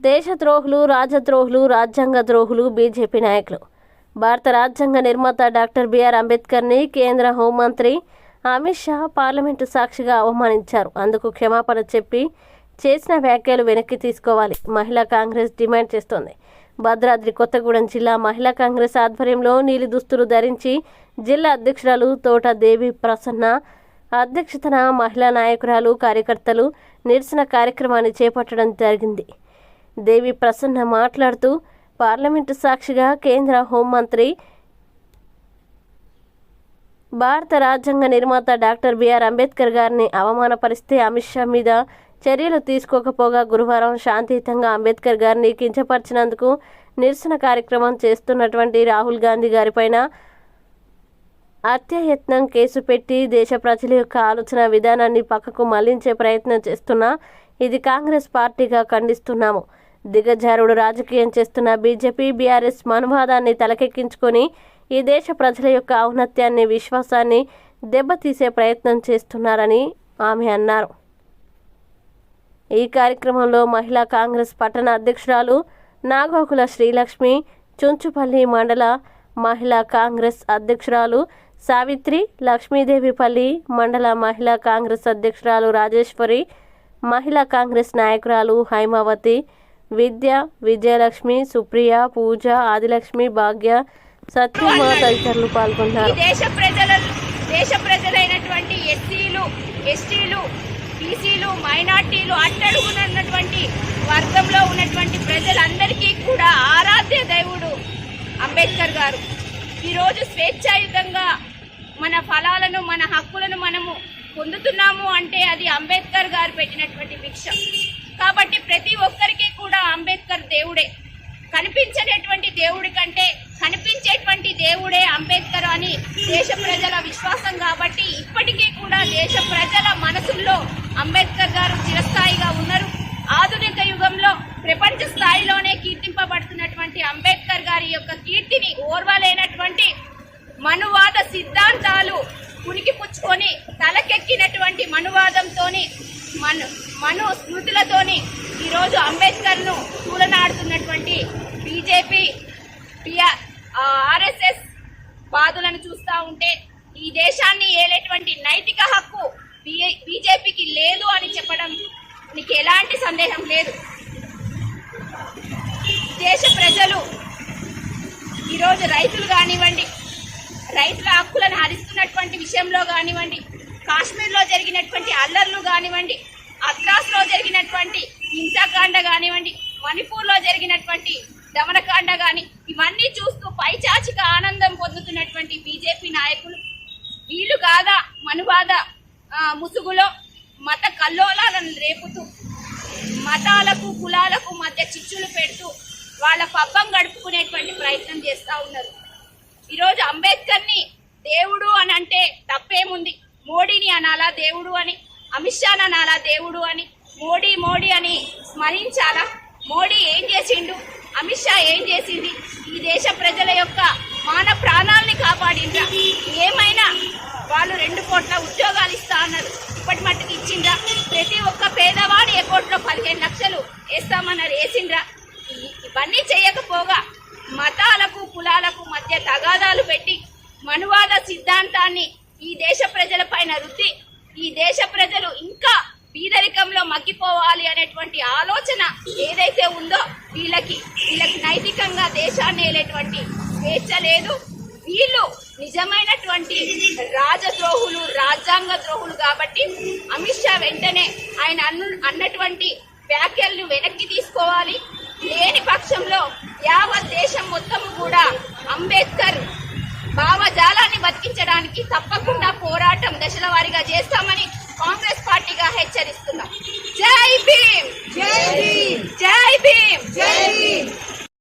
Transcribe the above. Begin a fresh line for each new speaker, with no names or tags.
దేశద్రోహులు రాజద్రోహులు రాజ్యాంగ ద్రోహులు బీజేపీ నాయకులు. భారత రాజ్యాంగ నిర్మాత డాక్టర్ బిఆర్ అంబేద్కర్ని కేంద్ర హోంమంత్రి అమిత్ షా పార్లమెంటు సాక్షిగా అవమానించారు. అందుకు క్షమాపణ చెప్పి చేసిన వ్యాఖ్యలు వెనక్కి తీసుకోవాలి. మహిళా కాంగ్రెస్ డిమాండ్ చేస్తోంది. భద్రాద్రి కొత్తగూడెం జిల్లా మహిళా కాంగ్రెస్ ఆధ్వర్యంలో నీలి దుస్తులు ధరించి జిల్లా అధ్యక్షురాలు తోట దేవి ప్రసన్న అధ్యక్షతన మహిళా నాయకురాలు కార్యకర్తలు నిరసన కార్యక్రమాన్ని చేపట్టడం జరిగింది. దేవి ప్రసన్న మాట్లాడుతూ పార్లమెంటు సాక్షిగా కేంద్ర హోంమంత్రి భారత రాజ్యాంగ నిర్మాత డాక్టర్ బిఆర్ అంబేద్కర్ గారిని అవమానపరిస్తే అమిత్ షా మీద చర్యలు తీసుకోకపోగా గురువారం శాంతియుతంగా అంబేద్కర్ గారిని కించపరిచినందుకు నిరసన కార్యక్రమం చేస్తున్నటువంటి రాహుల్ గాంధీ గారిపైన హత్యాయత్నం కేసు పెట్టి దేశ ప్రజల యొక్క ఆలోచన విధానాన్ని పక్కకు మళ్ళించే ప్రయత్నం చేస్తున్నా ఇది కాంగ్రెస్ పార్టీగా ఖండిస్తున్నాము. దిగజారుడు రాజకీయం చేస్తున్న బీజేపీ బీఆర్ఎస్ మనువాదాన్ని తలకెక్కించుకొని ఈ దేశ ప్రజల యొక్క ఔన్నత్యాన్ని విశ్వాసాన్ని దెబ్బతీసే ప్రయత్నం చేస్తున్నారని ఆమె అన్నారు. ఈ కార్యక్రమంలో మహిళా కాంగ్రెస్ పట్టణ అధ్యక్షురాలు నాగోకుల శ్రీలక్ష్మి చుంచుపల్లి మండల మహిళా కాంగ్రెస్ అధ్యక్షురాలు సావిత్రి లక్ష్మీదేవిపల్లి మండల మహిళా కాంగ్రెస్ అధ్యక్షురాలు రాజేశ్వరి మహిళా కాంగ్రెస్ నాయకురాలు హైమావతి విద్య విజయలక్ష్మి సుప్రియ పూజ ఆదిలక్ష్మి భాగ్య సత్యమ తదితరులు పాల్గొన్నారు
దేశ ప్రజల దేశ ప్రజలైనటువంటి ఎస్సీలు ఎస్టీలు బీసీలు మైనార్టీలు అట్టడుగునటువంటి వర్గంలో ఉన్నటువంటి ప్రజలందరికీ కూడా ఆరాధ్య దేవుడు అంబేద్కర్ గారు. ఈరోజు స్వేచ్ఛాయుతంగా మన ఫలాలను మన హక్కులను మనము పొందుతున్నాము అంటే అది అంబేద్కర్ గారు పెట్టినటువంటి భిక్ష. కాబట్టి ప్రతి ఒక్క అంబేద్కర్ దేవుడే. కనిపించనటువంటి దేవుడి కంటే కనిపించేటువంటి దేవుడే అంబేద్కర్ అని దేశ ప్రజల విశ్వాసం కాబట్టి ఇప్పటికీ కూడా దేశ ప్రజల మనసుల్లో అంబేద్కర్ గారు చిరస్థాయిగా ఉన్నారు. ఆధునిక యుగంలో ప్రపంచ స్థాయిలోనే కీర్తింపబడుతున్నటువంటి అంబేద్కర్ గారి యొక్క కీర్తిని ఓర్వలేనటువంటి మనువాద సిద్ధాంతాలు పునికి పుచ్చుకొని తలకెక్కినటువంటి మనువాదంతోని మను మను స్మృతులతోని ఈరోజు అంబేద్కర్ను తూలనాడుతున్నటువంటి బీజేపీ పిఆర్ ఆర్ఎస్ఎస్ బాధలను చూస్తూ ఉంటే ఈ దేశాన్ని ఏలేటువంటి నైతిక హక్కు బీజేపీకి లేదు అని చెప్పడం నీకు ఎలాంటి సందేహం లేదు. దేశ ప్రజలు ఈరోజు రైతులు కానివ్వండి రైతుల హక్కులను హరిస్తున్నటువంటి విషయంలో కానివ్వండి కాశ్మీర్లో జరిగినటువంటి అల్లర్లు కానివ్వండి అద్రాస్లో జరిగినటువంటి హింసాకాండ కానివ్వండి మణిపూర్లో జరిగినటువంటి దమనకాండ కానీ ఇవన్నీ చూస్తూ పైచాచిక ఆనందం పొందుతున్నటువంటి బీజేపీ నాయకులు. వీళ్ళు కాదా మనువాద ముసుగులో మత కల్లోలాలను రేపుతూ మతాలకు కులాలకు మధ్య చిచ్చులు పెడుతూ వాళ్ళ పబ్బం గడుపుకునేటువంటి ప్రయత్నం చేస్తూ ఉన్నారు. ఈరోజు అంబేద్కర్ని దేవుడు అని అంటే తప్పేముంది? మోడీని అనాలా దేవుడు అని? అమిత్ షాన్ అనాలా దేవుడు అని? మోడీ మోడీ అని స్మరించాలా? మోడీ ఏం చేసిండు? అమిత్ షా ఏం చేసింది? ఈ దేశ ప్రజల యొక్క మాన ప్రాణాలని కాపాడిండ్రా? ఏమైనా వాళ్ళు రెండు కోట్ల ఉద్యోగాలు ఇస్తా అన్నారు. ఇప్పటి మట్టుకు ఇచ్చిండ్రా? ప్రతి ఒక్క పేదవాడు ఏ కోట్లో పదిహేను లక్షలు వేస్తామన్నారు వేసిండ్రా? ఇవన్నీ చేయకపోగా మతాలకు కులాలకు మధ్య తగాదాలు పెట్టి మనువాద సిద్ధాంతాన్ని ఈ దేశ ప్రజల పైన రుద్ది ఈ దేశ ప్రజలు ఇంకా పేదరికంలో మగ్గిపోవాలి అనేటువంటి ఆలోచన ఏదైతే ఉందో వీళ్ళకి వీళ్ళకి నైతికంగా దేశాన్ని వెళ్ళేటువంటి స్వేచ్ఛ లేదు. వీళ్ళు నిజమైనటువంటి రాజద్రోహులు రాజ్యాంగ ద్రోహులు కాబట్టి అమిత్ షా వెంటనే ఆయన అన్ను అన్నటువంటి వ్యాఖ్యలను వెనక్కి తీసుకోవాలి. లేని పక్షంలో యావత్ దేశం మొత్తం కూడా అంబేద్కర్ భావజాలాన్ని బతికించడానికి తప్పకుండా పోరాటం హెచ్చరిస్తున్నా